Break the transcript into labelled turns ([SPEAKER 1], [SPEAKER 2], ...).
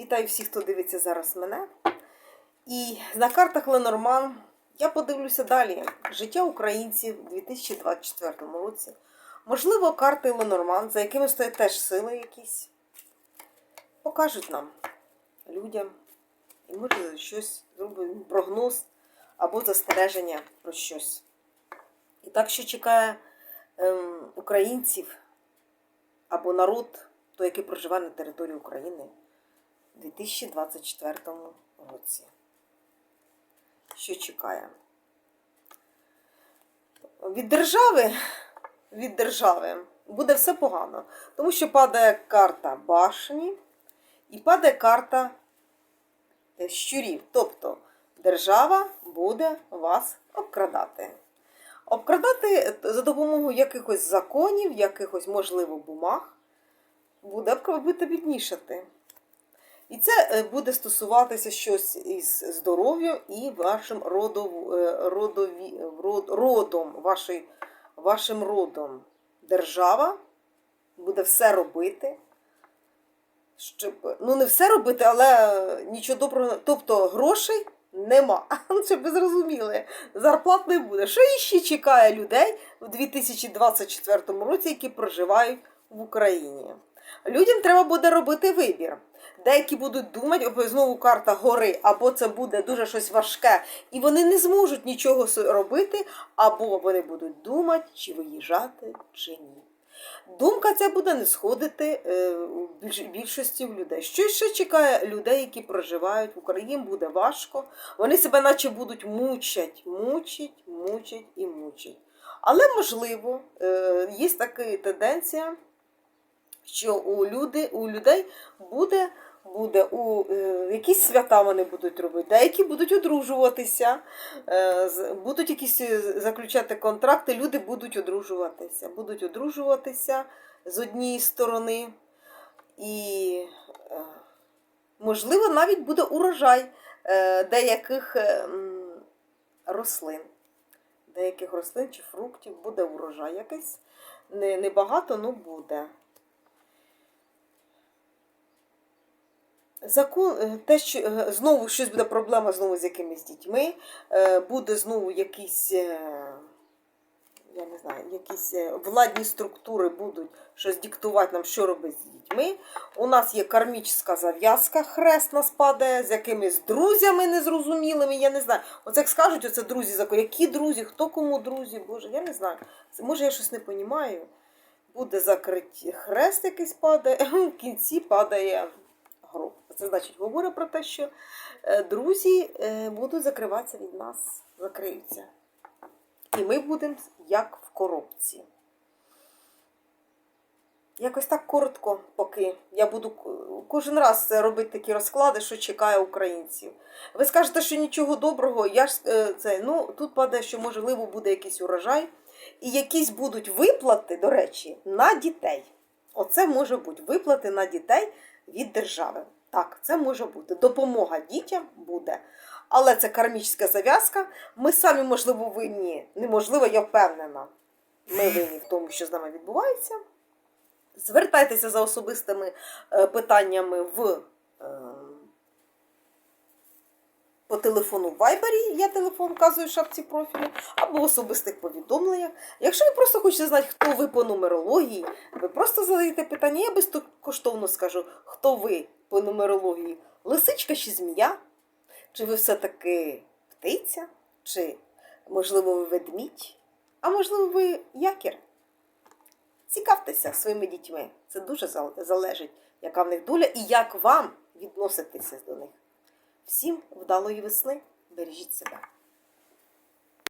[SPEAKER 1] Вітаю всіх, хто дивиться зараз мене. І на картах Ленорман я подивлюся далі. Життя українців у 2024 році. Можливо, карти Ленорман, за якими стоять теж сили якісь, покажуть нам, людям. І може щось зробимо прогноз або застереження про щось. І так, що чекає ем, українців або народ, той, який проживає на території України 2024 році. Що чекає? Від держави, від держави буде все погано, тому що падає карта башні і падає карта е, щурів. Тобто держава буде вас обкрадати. Обкрадати за допомогою якихось законів, якихось, можливо, бумаг, буде обкрадати біднішати. І це е, буде стосуватися щось із здоров'ям і вашим родов, е, родові, род, родом, вашої, вашим родом. Держава буде все робити, щоб, ну не все робити, але нічого доброго, тобто грошей нема. Щоб ви зрозуміли, зарплат не буде. Що іще чекає людей в 2024 році, які проживають в Україні? Людям треба буде робити вибір. Деякі будуть думати, або знову карта гори, або це буде дуже щось важке, і вони не зможуть нічого робити, або вони будуть думати, чи виїжджати, чи ні. Думка ця буде не сходити е, у більшості людей. Що ще чекає людей, які проживають в Україні, буде важко. Вони себе наче будуть мучать, мучать, мучать і мучать. Але можливо, е, є така тенденція що у, люди, у людей буде, буде у е, якісь свята вони будуть робити, деякі будуть одружуватися, е, будуть якісь е, заключати контракти, люди будуть одружуватися. Будуть одружуватися з однієї сторони. І, можливо, навіть буде урожай деяких рослин. Деяких рослин чи фруктів буде урожай якийсь. Не, не але буде. Закон, е, те, що е, знову щось буде проблема знову з якимись дітьми, е, буде знову якісь, я не знаю, якісь владні структури будуть щось диктувати нам, що робити з дітьми. У нас є кармічна зав'язка, хрест нас падає, з якимись друзями незрозумілими, я не знаю. Оце як скажуть, оце друзі, закон. які друзі, хто кому друзі, Боже, я не знаю. Може, я щось не розумію. Буде закриті хрест якийсь падає, в кінці падає гроб. Це значить, говорить про те, що е, друзі е, будуть закриватися від нас, закриються. І ми будемо як в коробці. Якось так коротко, поки я буду кожен раз робити такі розклади, що чекає українців. Ви скажете, що нічого доброго, я ж е, це, ну тут падає, що можливо буде якийсь урожай, і якісь будуть виплати, до речі, на дітей. Оце може бути виплати на дітей від держави. Так, це може бути. Допомога дітям буде. Але це кармічна зав'язка. Ми самі, можливо, винні. Неможливо, я впевнена. Ми винні в тому, що з нами відбувається. Звертайтеся за особистими е, питаннями в, е, по телефону в Вайбері, я телефон вказую в шапці профілю, або в особистих повідомленнях. Якщо ви просто хочете знати, хто ви по нумерології, ви просто задаєте питання, я безкоштовно скажу, хто ви по нумерології, лисичка чи змія? Чи ви все-таки птиця? Чи, можливо, ви ведмідь? А можливо, ви якір? Цікавтеся своїми дітьми. Це дуже залежить, яка в них доля і як вам відноситися до них. Всім вдалої весни, бережіть себе.